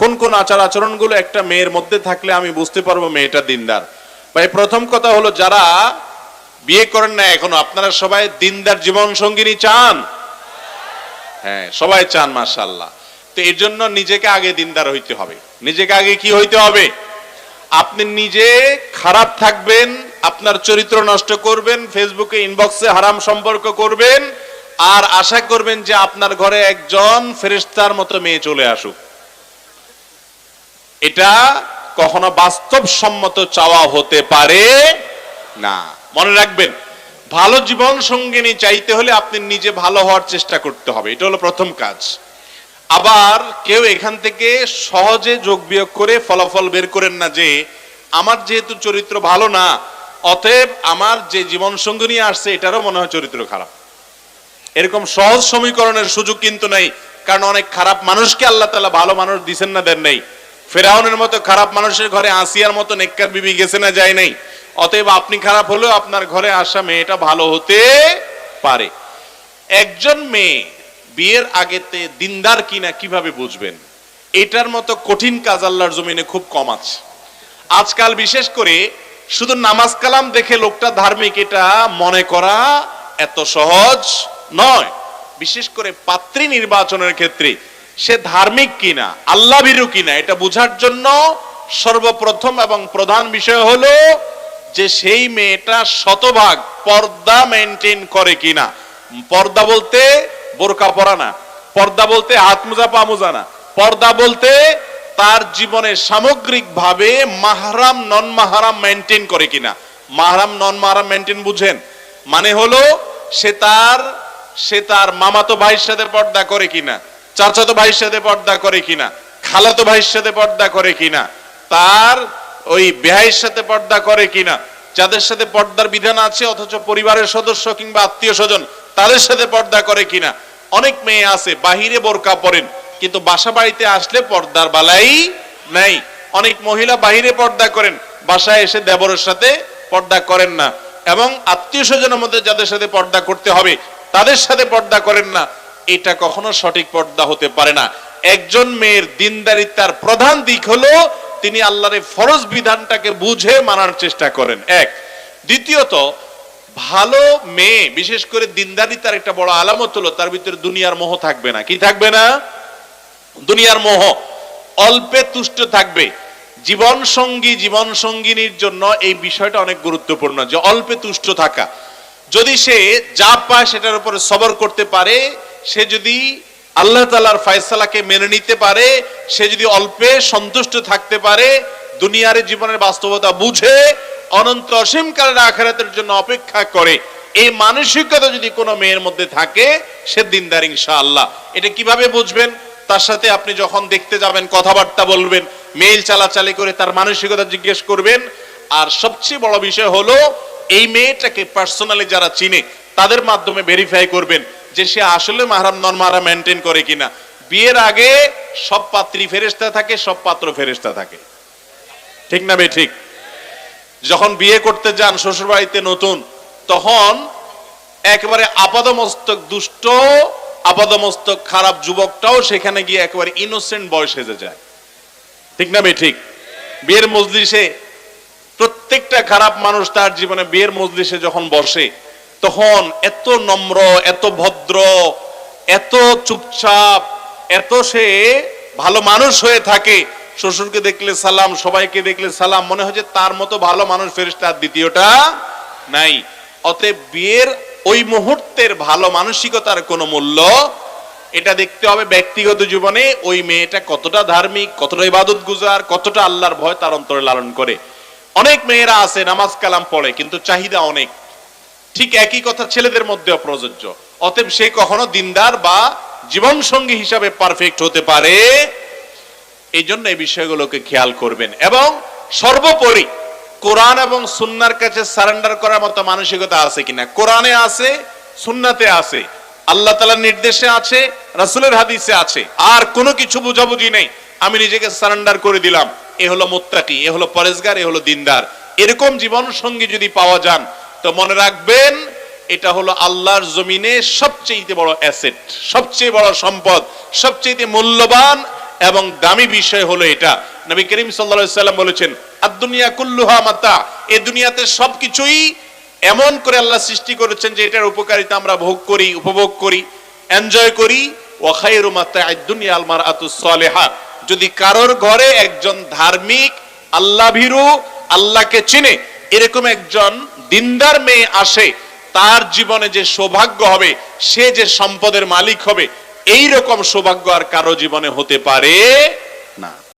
কোন কোন আচার আচরণগুলো একটা মেয়ের মধ্যে থাকলে আমি বুঝতে পারব মেয়েটা দিনদার। ভাই, প্রথম কথা হলো যারা বিয়ে করেন না এখনও, আপনারা সবাই দিনদার জীবন সঙ্গিনী চান? হ্যাঁ সবাই চান মাশাল্লাহ তো এর জন্য নিজেকে আগে দিনদার হইতে হবে। নিজেকে আগে কি হইতে হবে? আপনি নিজে খারাপ থাকবেন, আপনার চরিত্র নষ্ট করবেন, ফেসবুকে ইনবক্সে হারাম সম্পর্ক করবেন, আর আশা করবেন যে আপনার ঘরে একজন ফেরেশতার মতো মেয়ে চলে আসুক। এটা কখনো বাস্তবসম্মত চাওয়া হতে পারে না। মনে রাখবেন, ভালো জীবন সঙ্গিনী চাইতে হলে আপনি নিজে ভালো হওয়ার চেষ্টা করতে হবে, এটা হলো প্রথম কাজ। আবার কেউ এখান থেকে সহজে যোগ বিয়োগ করে ফলাফল বের করেন না যে, আমার যেহেতু চরিত্র ভালো না, অতএব আমার যে জীবন সঙ্গিনী আসছে, এটারও মনে হয় চরিত্র খারাপ। এরকম সহজ সমীকরণের সুযোগ কিন্তু নাই, কারণ অনেক খারাপ মানুষকে আল্লাহ তালা ভালো মানুষ দিছেন না, দেন নাই। ফেরাউনের মতো খারাপ মানুষের ঘরে আসিয়ার মতো নেককার বিবি গেছে না যায় নাই। অতএব আপনি খারাপ হলেও আপনার ঘরে আসা মেয়েটা ভালো হতে পারে। একজন মেয়ে বিয়ের আগেতে দিনদার কিনা কীভাবে বুঝবেন? এটার মতো কঠিন কাজ আল্লাহর জমিনে খুব কম আছে। আজকাল বিশেষ করে শুধু নামাজ কালাম দেখে লোকটা ধার্মিক, এটা মনে করা এত সহজ নয়। বিশেষ করে পাত্রী নির্বাচনের ক্ষেত্রে সে ধার্মিক কিনা আল্লাহ ভীরু কিনা, এটা বোঝার জন্য সর্বপ্রথম এবং প্রধান বিষয় হলো যে সেই মেয়েটা শতভাগ পর্দা মেনটেন করে কিনা। পর্দা বলতে বোরকা পরা না, পর্দা বলতে হাত মোজা, পা মোজা না, পর্দা বলতে তার জীবনে সামগ্রিকভাবে মাহারাম নন মাহারাম মেনটেন করে কিনা। মাহারাম নন মাহারাম মেনটেন বুঝেন মানে হলো সে তার সে তার মামাতো ভাইয়ের সাথে পর্দা করে কিনা। চাচাতো ভাইয়ের সাথে পর্দা করে কিনা? খালাতো ভাইয়ের সাথে পর্দা করে কিনা? তার ওই বেহাইয়ের সাথে পর্দা করে কিনা? যাদের সাথে পর্দার বিধান আছে, অথচ পরিবারের সদস্য কিংবা আত্মীয় স্বজন তাদের সাথে পর্দা করে কিনা? অনেক মেয়ে আছে, বাহিরে বোরকা পরেন, কিন্তু বাসা বাড়িতে আসলে পর্দার বালাই নাই। অনেক মহিলা বাহিরে পর্দা করেন, বাসায় এসে দেবরের সাথে পর্দা করেন না। এবং আত্মীয় স্বজনের মধ্যে যাদের সাথে পর্দা করতে হবে, তাদের সাথে পর্দা করেন না। এটা কখনো সঠিক পর্দা হতে পারে না। একজন মেয়ের দিনদারিতার প্রধান দিক হলো, তিনি আল্লাহর ফরজ বিধানটাকে বুঝে মানার চেষ্টা করেন। এক। দ্বিতীয়ত, ভালো মেয়ে, বিশেষ করে দিনদারিতার একটা বড় আলামত হলো, তার ভিতরে দুনিয়ার মোহ থাকবে না। কি থাকবে না? দুনিয়ার মোহ। অল্পে তুষ্ট থাকবে। জীবন সঙ্গী, জীবন সঙ্গিনীর জন্য এই বিষয়টা অনেক গুরুত্বপূর্ণ, যে অল্পে তুষ্ট থাকা। যদি সে যা পায় সেটার উপরে সবর করতে পারে সে যদি আল্লাহ তালার ফয়সালাকে মেনে নিতে পারে, সে যদি অল্পে সন্তুষ্ট থাকতে পারে, দুনিয়ার জীবনের বাস্তবতা বুঝে অনন্ত অসীমকালের আখেরাতের জন্য অপেক্ষা করে, এই মানসিকতা যদি কোনো মেয়ের মধ্যে থাকে, সে দিনদার ইনশাআল্লাহ। এটা কীভাবে বুঝবেন? তার সাথে আপনি যখন দেখতে যাবেন, কথাবার্তা বলবেন, মেইল চালাচালি করে তার মানসিকতা জিজ্ঞেস করবেন, আর সবচেয়ে বড় বিষয় হলো, এই মেয়েটাকে পার্সোনালি যারা চিনে, তাদের মাধ্যমে ভেরিফাই করবেন যে সে আসলে মাহারাম নন, মাহারাম মেনটেন করে কিনা। বিয়ের আগে সব পাত্রী ফেরেস্তা থাকে, সব পাত্র ফেরেস্তা থাকে। ঠিক না বে ঠিক? যখন বিয়ে করতে যান শ্বশুর বাড়িতে নতুন, তখন একেবারে আপাদমস্তক দুষ্ট, আপাদমস্তক খারাপ যুবকটাও সেখানে গিয়ে একেবারে ইনোসেন্ট বয়স হেজে যায়। ঠিক না বে ঠিক? বিয়ের মজলিসে প্রত্যেকটা খারাপ মানুষ তার জীবনে বিয়ের মজলিসে যখন বসে তখন এত নম্র, এত ভদ্র, এত চুপচাপ, এত সে ভালো মানুষ হয়ে থাকে। শ্বশুরকে দেখলে সালাম, সবাইকে দেখলে সালাম, মনে হয় যে তার মতো ভালো মানুষ ফেরিস্তা দ্বিতীয়টা নাই। অতএব বিয়ের ওই মুহূর্তের ভালো মানসিকতার কোনো মূল্য এটা দেখতে হবে ব্যক্তিগত জীবনে ওই মেয়েটা কতটা ধার্মিক, কতটা ইবাদত গুজার, কতটা আল্লাহর ভয় তার অন্তরে লালন করে। অনেক মেয়েরা আছে, নামাজ কালাম পড়ে, কিন্তু চাহিদা অনেক। ঠিক একই কথা ছেলেদের মধ্যেও প্রযোজ্য। অতএব সে কখনো দিনদার বা জীবন সঙ্গী হিসাবে পারফেক্ট হতে পারে। এই জন্য এই বিষয়গুলোকে খেয়াল করবেন। এবং সর্বোপরি কোরআন এবং সুন্নার কাছে সারেন্ডার করার মতো মানসিকতা আছে কিনা? কোরআনে আছে, সুন্নাতে আছে, আল্লাহ তালার নির্দেশে আছে, রাসুলের হাদিসে আছে। আর কোনো কিছু বুঝাবুঝি নেই। আমি নিজেকে সারেন্ডার করে দিলাম। এ হলো মোত্তাকি, এ হলো পরেশগার, এ হলো দিনদার। এরকম জীবন সঙ্গী যদি পাওয়া যান তো মনে রাখবেন, এটা হলো আল্লাহর জমিনে সবচেয়ে বড় অ্যাসেট সবচেয়ে বড় সম্পদ সবচেয়ে মূল্যবান এবং দামি বিষয় হলো এটা। নবী করিম সাল্লা সাল্লাম বলেছেন আদুনিয়া কুল্লুহা মাতা এ দুনিয়াতে সবকিছুই এমন করে আল্লাহ সৃষ্টি করেছেন যে এটার উপকারিতা আমরা ভোগ করি, উপভোগ করি এনজয় করি। ওয়াখাইরু মাতা দুনিয়া আলমার আতুস সালেহা। যদি কারোর ঘরে একজন ধার্মিক আল্লাহ ভীরু আল্লাহকে চিনে এরকম একজন দিনদার মেয়ে আসে, তার জীবনে যে সৌভাগ্য হবে, সে যে সম্পদের মালিক হবে এই রকম সৌভাগ্য আর কারও জীবনে হতে পারে না।